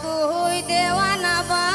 কই দেওয়ানা বা